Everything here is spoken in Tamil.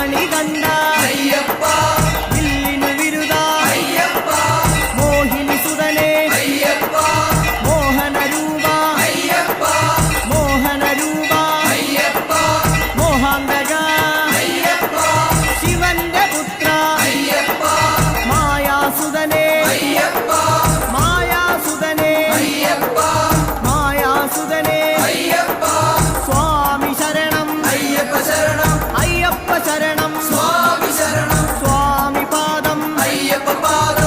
மணிகண்டா Baba.